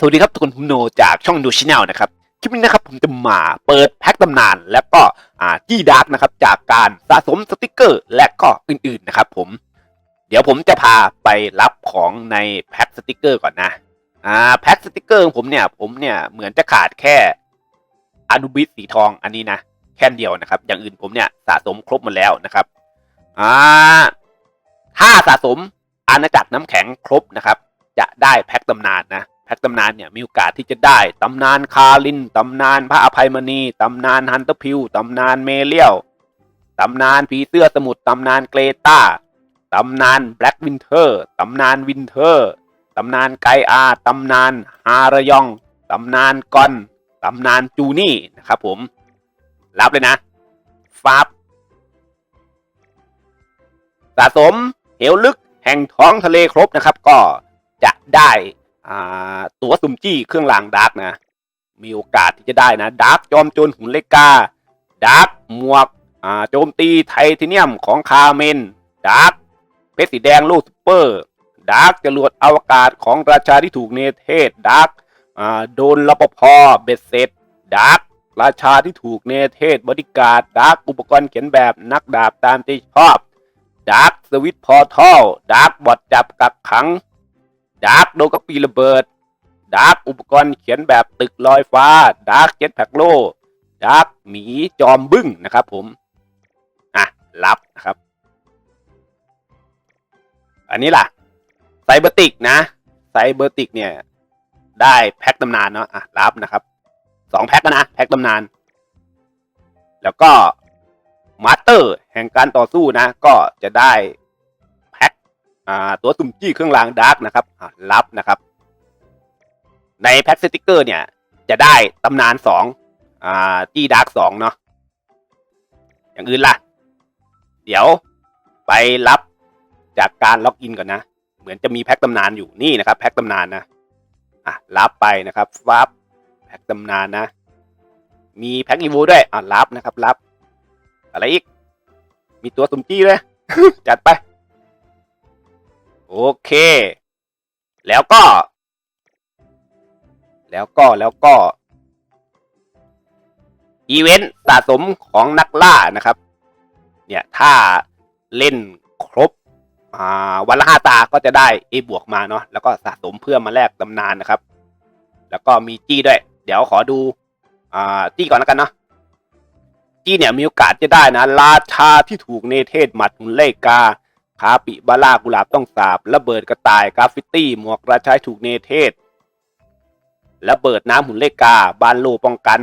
สวัสดีครับ ทุกคนผมโนจากช่องดูชแนลนะครับ คลิปนี้นะครับผมจะมาเปิดแพ็คตำนาน และก็อ่าจี้ดาร์กนะครับ จากการสะสมสติกเกอร์ และก็อื่นๆนะครับผม เดี๋ยวผมจะพาไปรับของในแพ็คสติกเกอร์ก่อนนะ อ่าแพ็คสติกเกอร์ของผมเนี่ยผมเนี่ยเหมือนจะขาดแค่อนุบิสสีทองอันนี้นะแค่เดียวนะครับ อย่างอื่นผมเนี่ยสะสมครบหมดแล้วนะครับ อ่าถ้าสะสมอาณาจักรน้ำแข็งครบนะครับ จะได้แพ็คตำนานนะ แพ็คตำนานเนี่ยมีโอกาสที่จะได้ตำนานคารินตำนานพระอภัยมณีตำนานฮันเตอร์พิวตำนานเมเลียวตำนานผีเสื้อสมุทรตำนานเกรตาตำนานแบล็กวินเทอร์ตำนานวินเทอร์ตำนานไกอาตำนานฮาระยองตำนานกอนตำนานจูนี่นะครับผม รับเลยนะฟับสะสมเหวลึกแห่งท้องทะเลครบนะครับ ก็จะได้ ตัวสุ่มจี้เครื่องรางดาร์กนะ มีโอกาสที่จะได้นะดาร์กจอมโจรหุ่นเลกาดาร์กหมวกอ่าโจมตีไทเทเนียมของคาเมนดาร์กเพชรสีแดงลูกซุปเปอร์ดาร์กจรวดอวกาศของราชาที่ถูกเนเธศดาร์กอ่าโดนรปภเบ็ดเสร็จดาร์กราชาที่ถูกเนเธศบริการดาร์กอุปกรณ์เขียนแบบนักดาบตามใจชอบดาร์กสวิตพอร์ทัลดาร์กบอดจับกักขัง ดาร์กโดนกระปีระเบิดดาร์กอุปกรณ์เขียนแบบตึกลอยฟ้าดาร์กเจ็ตแพ็กโลดาร์กหมีจอมบึ้งนะครับผม อะ รับนะครับ อันนี้ล่ะไซเบอร์ติกนะไซเบอร์ติกเนี่ย ได้แพ็คตำนานเนาะอะรับนะครับสองแพ็คนะ แพ็คตำนาน แล้วก็มาสเตอร์แห่งการต่อสู้นะ ก็จะได้ อ่าตัวสุ่มจี้เครื่องรางดาร์กนะครับรับนะครับ ในแพ็คสติกเกอร์เนี่ยจะได้ตำนานสองอ่าจี้ดาร์กสองเนาะอย่างอื่นล่ะ เดี๋ยวไปรับจากการล็อกอินก่อนนะ เหมือนจะมีแพ็คตำนานอยู่นี่นะครับ แพ็คตำนานนะอะรับไปนะครับฟับแพ็คตำนานนะ มีแพ็คอีโวด้วยอะรับนะครับรับ อะไรอีก มีตัวสุ่มจี้ด้วยจัดไป โอเค แล้วก็ แล้วก็แล้วก็ อีเวนต์สะสมของนักล่านะครับ เนี่ย ถ้าเล่นครบวันละห้าตาก็จะได้ A บวกมาเนาะแล้วก็สะสมเพื่อมาแลกตำนานนะครับ แล้วก็มีจี้ด้วย เดี๋ยวขอดูอจี้ก่อนแล้วกันเนาะจี้เนี่ยมีโอกาสจะได้นะราชาที่ถูกเนเธศหมัดหุนเลกา คาปิบาล่ากุหลาบต้องสาบระเบิดกระต่ายกราฟฟิตี้หมวกราชายถูกเนเธศระเบิดน้ำหุ่นเลกาบานโลป้องกัน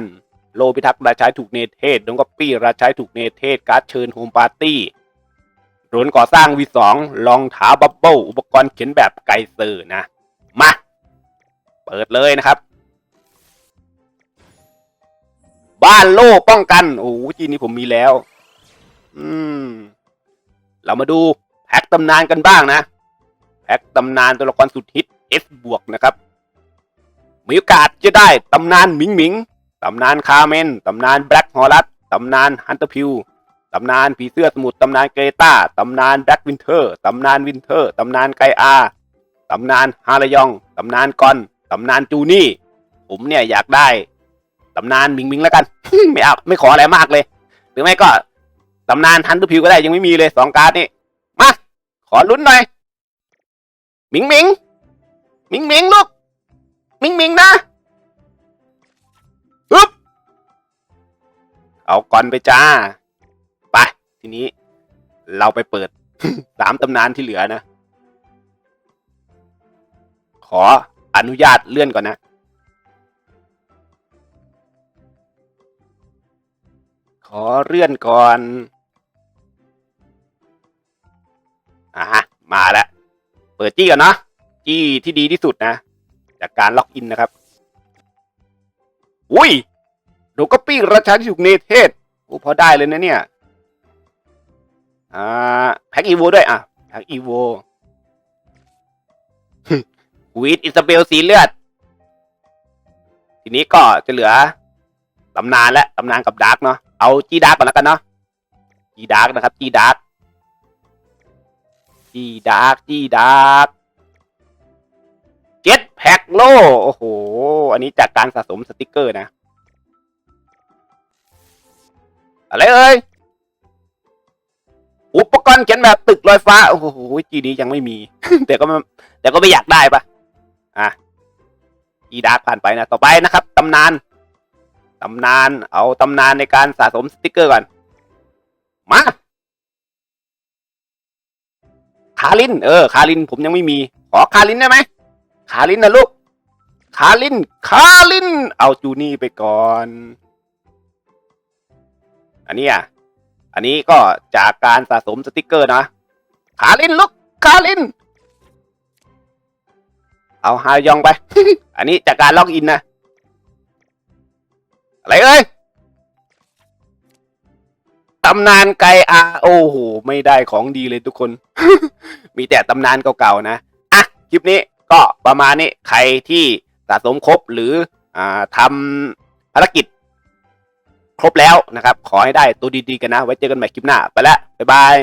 โลพิทักษ์ราชายถูกเนเธศดงกอปปี้ราชายถูกเนเธศการ์ดเชิญโฮมปาร์ตี้โดนก่อสร้างวีสองรองเท้าบับเบิลอุปกรณ์เขียนแบบไกเซอร์นะ มา เปิดเลยนะครับ บ้านโลป้องกัน โอ้จีนี้ผมมีแล้ว อืม เรามาดู แพ็คตำนานกันบ้างนะ แพ็คตำนานตัวละครสุดฮิต S บวกนะครับ มีโอกาสจะได้ตำนานหมิงหมิงตำนานคาเมนตำนานแบล็กฮอรัสตำนานฮันเตอร์พิวตำนานผีเสื้อสมุทรตำนานเกรตาตำนานแบล็กวินเทอร์ตำนานวินเทอร์ตำนานไกอาตำนานฮาระยองตำนานกอนตำนานจูนี่ ผมเนี่ยอยากได้ตำนานหมิงหมิงแล้วกัน ไม่เอาไม่ขออะไรมากเลย หรือไม่ก็ตำนานฮันเตอร์พิวก็ได้ยังไม่มีเลยสองการ์ดนี่ มา ขอลุ้นหน่อยหมิงหมิงหมิงหมิงลูกหมิงหมิงนะฮึบเอาก่อนไปจ้า ไป ทีนี้ เราไปเปิดสามตำนานที่เหลือนะ ขออนุญาตเลื่อนก่อนนะ ขอเลื่อนก่อน มาแล้ว เปิดจี้ก่อนนะ จี้ที่ดีที่สุดนะ จากการล็อกอินนะครับ อุ้ยโดก็ปี้ราชาที่ถูกเนเธศโอ้พอได้เลยนะเนี่ย อ่า แพ็กอีโวด้วย อะ แพ็กอีโววีดอิซาเบลสีเลือด ทีนี้ก็จะเหลือตำนานและตำนานกับดาร์กเนาะ เอาจีดาร์กก่อนแล้วกันเนาะจีดาร์กนะครับจีดาร์ก จีดาร์กจีดาร์กเจ็ตแพ็กโลโอ้โห อันนี้จากการสะสมสติกเกอร์นะ อะไรเอ่ย อุปกรณ์เขียนแบบตึกลอยฟ้า โอ้โหจีนี้ยังไม่มี แต่ก็แต่ก็ไม่อยากได้ปะอะจีดาร์กผ่านไปนะ ต่อไปนะครับตำนานตำนาน เอาตำนานในการสะสมสติกเกอร์ก่อน มาาริน เออ คาริน ผมยังไม่มี ขอคารินได้ไหมคารินนะลูก คาริน คาริน เอาจูนี่ไปก่อน อันนี้อะ อันนี้ก็จากการสะสมสติกเกอร์นะ คารินลูก คาริน เอาฮายองไป อันนี้จากการล็อกอินนะ อะไรเอ้ย ตำนานไกอาโอ้โห ไม่ได้ของดีเลยทุกคน มีแต่ตำนานเก่าๆนะ อะ คลิปนี้ก็ประมาณนี้ ใครที่สะสมครบหรืออ่าทำภารกิจ ครบแล้วนะครับ ขอให้ได้ตัวดีๆกันนะ ไว้เจอกันใหม่คลิปหน้า ไปแล้ว บ๊ายบาย